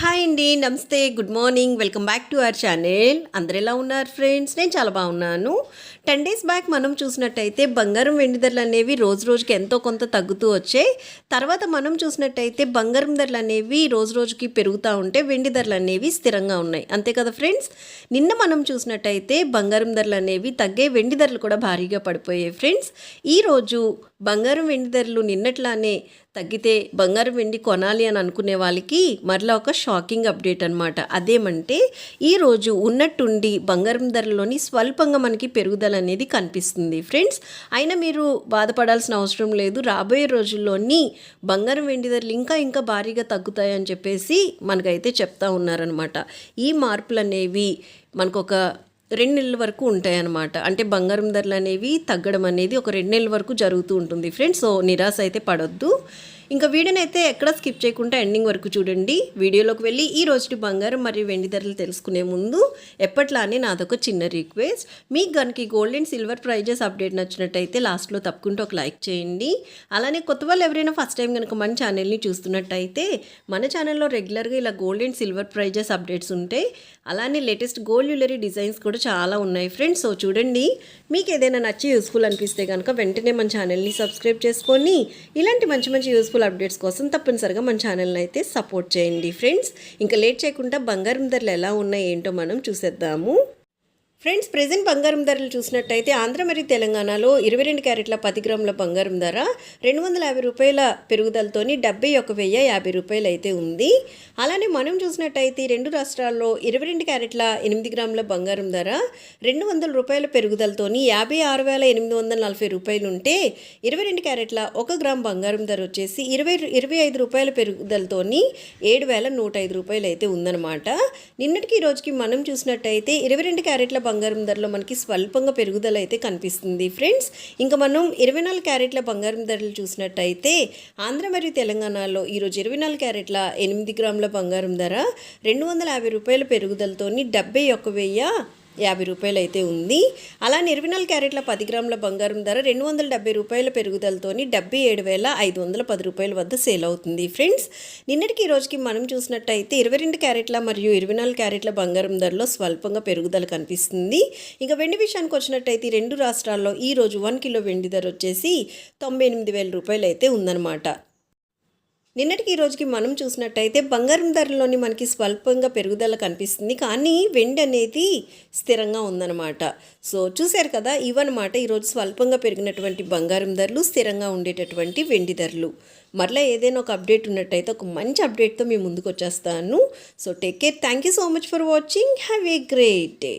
Hi అండి నమస్తే good morning. Welcome back to our channel. అందరు ఎలా ఉన్నారు ఫ్రెండ్స్? నేను చాలా బాగున్నాను. టెన్ డేస్ బ్యాక్ మనం చూసినట్టయితే బంగారం వెండి ధరలు అనేవి రోజు రోజుకి ఎంతో కొంత తగ్గుతూ వచ్చాయి. తర్వాత మనం చూసినట్టయితే బంగారం ధరలు అనేవి రోజు రోజుకి పెరుగుతూ ఉంటే వెండి ధరలు అనేవి స్థిరంగా ఉన్నాయి. అంతే కదా ఫ్రెండ్స్? నిన్న మనం చూసినట్టయితే బంగారం ధరలు అనేవి తగ్గే వెండి ధరలు కూడా భారీగా పడిపోయాయి ఫ్రెండ్స్. ఈరోజు బంగారం వెండి ధరలు నిన్నట్లానే తగ్గితే బంగారం వెండి కొనాలి అని అనుకునే వాళ్ళకి మరలా ఒక షాకింగ్ అప్డేట్ అనమాట అదేమంటే ఈరోజు ఉన్నట్టుండి బంగారం ధరలోని స్వల్పంగా మనకి పెరుగుదల అనేది కనిపిస్తుంది. ఫ్రెండ్స్ అయినా మీరు బాధపడాల్సిన అవసరం లేదు. రాబోయే రోజుల్లోని బంగారం వెండి ధరలు ఇంకా ఇంకా భారీగా తగ్గుతాయని చెప్పేసి మనకైతే చెప్తా ఉన్నారనమాట ఈ మార్పులు అనేవి మనకు ఒక రెండు నెలల వరకు ఉంటాయన్నమాట. అంటే బంగారం ధరలు అనేవి తగ్గడం అనేది ఒక రెండు నెలల వరకు జరుగుతూ ఉంటుంది ఫ్రెండ్స్. సో నిరాశ అయితే పడొద్దు. ఇంకా వీడియోని అయితే ఎక్కడ స్కిప్ చేయకుండా ఎండింగ్ వరకు చూడండి. వీడియోలోకి వెళ్ళి ఈ రోజుటి బంగారం మరియు వెండి ధరలు తెలుసుకునే ముందు ఎప్పట్లానే నాదొక చిన్న రిక్వెస్ట్. మీకు కనుక gold and silver prizes update నచ్చినట్టయితే లాస్ట్లో తప్పుకుంటూ ఒక లైక్ చేయండి. అలానే కొత్త వాళ్ళు ఎవరైనా ఫస్ట్ టైం కనుక మన ఛానల్ని చూస్తున్నట్టయితే మన ఛానల్లో రెగ్యులర్గా ఇలా gold and silver prizes updates ఉంటాయి. అలానే లేటెస్ట్ గోల్డ్ జ్యువెలరీ డిజైన్స్ కూడా చాలా ఉన్నాయి ఫ్రెండ్స్ సో చూడండి. మీకు ఏదైనా నచ్చి యూస్ఫుల్ అనిపిస్తే కనుక వెంటనే మన ఛానల్ని సబ్స్క్రైబ్ చేసుకొని ఇలాంటి మంచి మంచి యూస్ఫుల్ అప్డేట్స్ కోసం తప్పనిసరిగా మన ఛానల్ని అయితే సపోర్ట్ చేయండి ఫ్రెండ్స్. ఇంకా లేట్ చేయకుండా బంగారం ధరలు ఎలా ఉన్నాయి ఏంటో మనం చూసేద్దాము. ఫ్రెండ్స్ ప్రజెంట్ బంగారం ధరలు చూసినట్టయితే ఆంధ్ర మరియు తెలంగాణలో ఇరవై రెండు క్యారెట్ల పది గ్రాముల బంగారం ధర రెండు వందల యాభై రూపాయల పెరుగుదలతోని డెబ్బై ఒక వెయ్యి యాభై రూపాయలు అయితే ఉంది. అలానే మనం చూసినట్టయితే రెండు రాష్ట్రాల్లో ఇరవై రెండు క్యారెట్ల ఎనిమిది గ్రాముల బంగారం ధర రెండు వందల రూపాయల పెరుగుదలతోని యాభై ఆరు వేల ఎనిమిది వందల నలభై రూపాయలు ఉంటే ఇరవై రెండు క్యారెట్ల ఒక గ్రామ్ బంగారం ధర వచ్చేసి ఇరవై ఇరవై ఐదు రూపాయల పెరుగుదలతోని ఏడు వేల నూట ఐదు రూపాయలు అయితే ఉందన్నమాట. నిన్నటికి ఈ రోజుకి మనం చూసినట్టయితే ఇరవై రెండు క్యారెట్ల బంగారం ధరలో మనకి స్వల్పంగా పెరుగుదల అయితే కనిపిస్తుంది. ఫ్రెండ్స్ ఇంకా మనం ఇరవై నాలుగు క్యారెట్ల బంగారం ధరలు చూసినట్టయితే ఆంధ్ర మరియు తెలంగాణలో ఈరోజు ఇరవై నాలుగు క్యారెట్ల ఎనిమిది గ్రాముల బంగారం ధర రెండు వందల యాభై రూపాయల పెరుగుదలతోని డెబ్బై ఒక వెయ్యి యాభై రూపాయలు అయితే ఉంది. అలానే ఇరవై నాలుగు క్యారెట్ల పది గ్రాముల బంగారం ధర రెండు వందల డెబ్బై రూపాయల పెరుగుదలతోని డెబ్బై ఏడు వేల ఐదు వందల పది రూపాయల వద్ద సేల్ అవుతుంది ఫ్రెండ్స్. నిన్నటికి ఈ రోజుకి మనం చూసినట్టయితే ఇరవై రెండు క్యారెట్ల మరియు ఇరవై నాలుగు క్యారెట్ల బంగారం ధరలో స్వల్పంగా పెరుగుదల కనిపిస్తుంది. ఇంకా వెండి విషయానికి వచ్చినట్టయితే రెండు రాష్ట్రాల్లో ఈ రోజు వన్ కిలో వెండి ధర వచ్చేసి తొంభై ఎనిమిది వేల రూపాయలు అయితే ఉందన్నమాట. నిన్నటికి ఈ రోజుకి మనం చూసినట్టయితే బంగారం ధరలోని మనకి స్వల్పంగా పెరుగుదల కనిపిస్తుంది. కానీ వెండి అనేది స్థిరంగా ఉందన్నమాట. సో చూశారు కదా ఇవన్నమాట ఈరోజు స్వల్పంగా పెరిగినటువంటి బంగారం ధరలు స్థిరంగా ఉండేటటువంటి వెండి ధరలు. మరలా ఏదైనా ఒక అప్డేట్ ఉన్నట్టయితే ఒక మంచి అప్డేట్తో మీ ముందుకు వచ్చేస్తాను. So take care thank you so much for watching have a great day